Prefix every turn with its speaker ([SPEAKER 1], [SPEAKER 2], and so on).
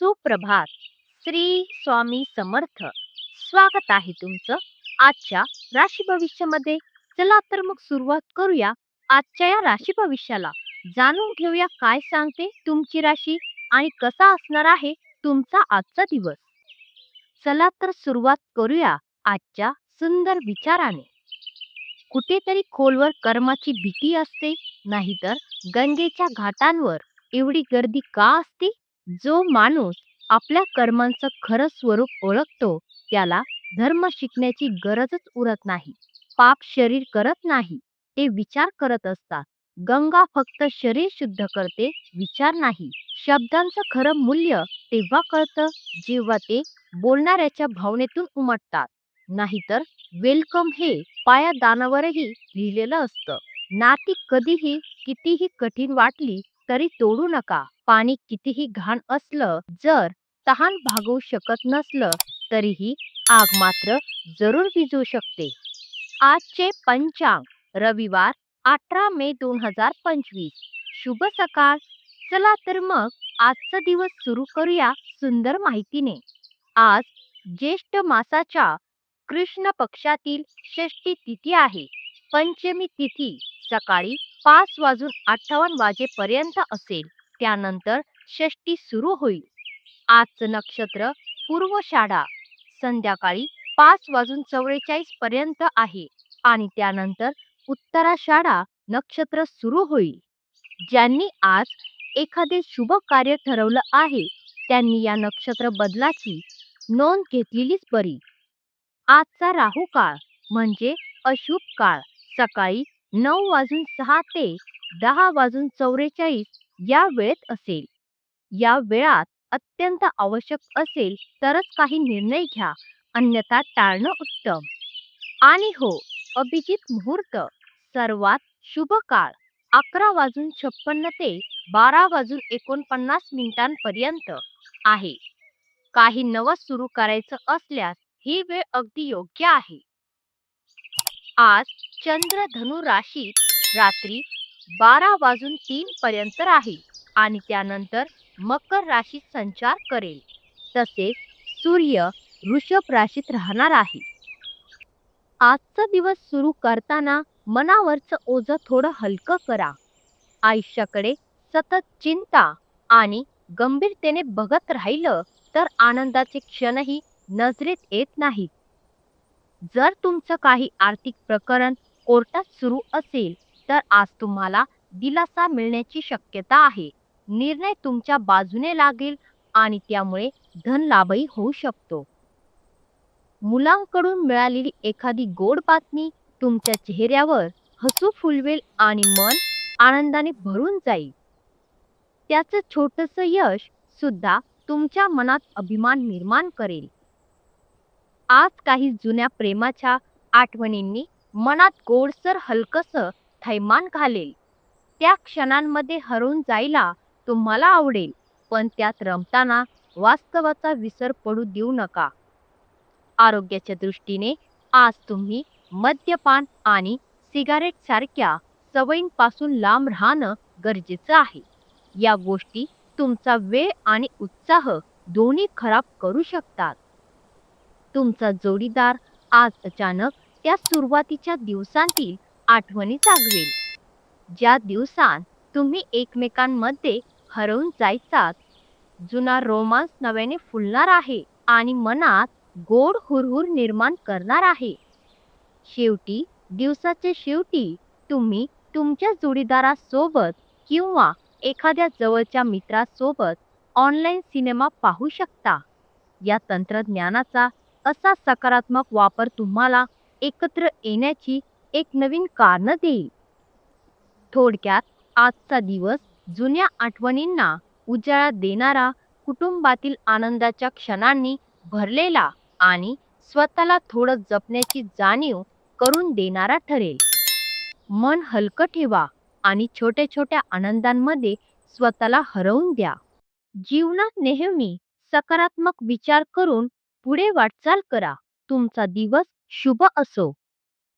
[SPEAKER 1] सुप्रभात. श्री स्वामी समर्थ. स्वागत आहे तुमचं आजच्या राशी भविष्यामध्ये. चला तर मग सुरुवात करूया आजच्या या राशी भविष्याला. जाणून घेऊया काय सांगते तुमची राशी आणि कसा असणार आहे तुमचा आजचा दिवस. चला तर सुरुवात करूया आजच्या सुंदर विचाराने. कुठेतरी खोलवर कर्माची भीती असते नाहीतर गंगेच्या घाटांवर एवढी गर्दी का असते? जो माणूस आपल्या कर्मांचं खरं स्वरूप ओळखतो त्याला धर्म शिकण्याची गरजच उरत नाही. पाप शरीर करत नाही ते विचार करत असतात. गंगा फक्त शरीर शुद्ध करते विचार नाही. शब्दांचं खरं मूल्य तेव्हा कळतं जेव्हा ते बोलणाऱ्याच्या भावनेतून उमटतात. नाहीतर वेलकम हे पाया दानावरही लिहिलेलं असतं. नाती कधीही कितीही कठीण वाटली तरी तोडू नका. पाणी कितीही घाण असलं जर तहान भागवू शकत नसलं तरीही आग मात्र जरूर विजू शकते. आजचे पंचांग रविवार अठरा मे दोन हजार पंचवीस. शुभ सकाळ. चला तर मग आजचा दिवस सुरू करूया सुंदर माहितीने. आज ज्येष्ठ मासाच्या कृष्ण पक्षातील षष्टी तिथी आहे. पंचमी तिथी सकाळी पाच वाजून अठ्ठावन्न वाजेपर्यंत असेल. त्यानंतर षष्टी सुरू होईल. आजचं नक्षत्र पूर्वषाढा संध्याकाळी पाच वाजून चौवेचाळीस पर्यंत आहे आणि त्यानंतर उत्तराषाढा नक्षत्र सुरू होईल. ज्यांनी आज एखादे शुभ कार्य ठरवलं आहे त्यांनी या नक्षत्र बदलाची नोंद घेतलेलीच बरी. आजचा राहू काळ म्हणजे अशुभ काळ. सकाळी नऊ वाजून सहा ते दहा वाजून चौवेचाळीस या वेळेत असेल. या वेळात अत्यंत आवश्यक असेल तरच काही निर्णय घ्या अन्यथा टाळणं उत्तम. आणि हो अभिजित मुहूर्त सर्वात शुभ काळ अकरा वाजून छप्पन्न ते बारा वाजून एकोणपन्नास मिनिटांपर्यंत आहे. काही नवं सुरू करायचं असल्यास ही वेळ अगदी योग्य आहे. आज चंद्र धनु राशीत रात्री बारा वाजून तीन पर्यंत राहील आणि त्यानंतर मकर राशीत संचार करेल. तसेच सूर्य वृषभ राशीत राहणार आहे. आजचा दिवस सुरू करताना मनावरचं ओझं थोडं हलकं करा. आयुष्याकडे सतत चिंता आणि गंभीरतेने बघत राहिलं तर आनंदाचे क्षणही नजरेत येत नाहीत. जर तुमचं काही आर्थिक प्रकरण कोर्टात सुरू असेल तर आज तुम्हाला दिलासा मिळण्याची शक्यता आहे. निर्णय तुमच्या बाजूने लागेल आणि त्यामुळे धन लाभही होऊ शकतो. मुलांकडून मिळालेली एखादी गोड बातमी तुमच्या चेहऱ्यावर हसू फुलवेल आणि मन आनंदाने भरून जाईल. त्याचं छोटस यश सुद्धा तुमच्या मनात अभिमान निर्माण करेल. आज काही जुन्या प्रेमाच्या आठवणींनी मनात गोडसर हलकस थैमान घालेल. त्या क्षणांमध्ये हरवून जायला तुम्हाला आवडेल पण त्यात रमताना वास्तवाचा विसर पडू देऊ नका. आरोग्याच्या दृष्टीने आज तुम्ही मद्यपान आणि सिगारेट सारख्या सवयींपासून लांब राहणं गरजेचं आहे. या गोष्टी तुमचा वेळ आणि उत्साह दोन्ही खराब करू शकतात. तुमचा जोडीदार आज अचानक त्या सुरुवातीच्या दिवसांतील आठवणी जागवेल. ज्या दिवसांत तुम्ही एकमेकांमध्ये हरवून जायचात जुना रोमांस नव्याने फुलणार आहे आणि मनात गोड हुरहुर निर्माण करणार आहे. शेवटी दिवसाच्या शेवटी तुम्ही तुमच्या जोडीदारासोबत किंवा एखाद्या जवळच्या मित्रासोबत ऑनलाईन सिनेमा पाहू शकता. या तंत्रज्ञानाचा असा सकारात्मक वापर तुम्हाला एकत्र येण्याची एक नवीन कारण देईल. थोडक्यात आजचा दिवस जुन्या आठवणींना उजाळा देणारा कुटुंबातील आनंदाच्या क्षणांनी भरलेला आणि स्वतःला थोडं जपण्याची जाणीव करून देणारा ठरेल. मन हलकं ठेवा आणि छोट्या छोट्या आनंदांमध्ये स्वतःला हरवून द्या. जीवनात नेहमी सकारात्मक विचार करून पुढे वाटचाल करा. तुमचा दिवस शुभ असो.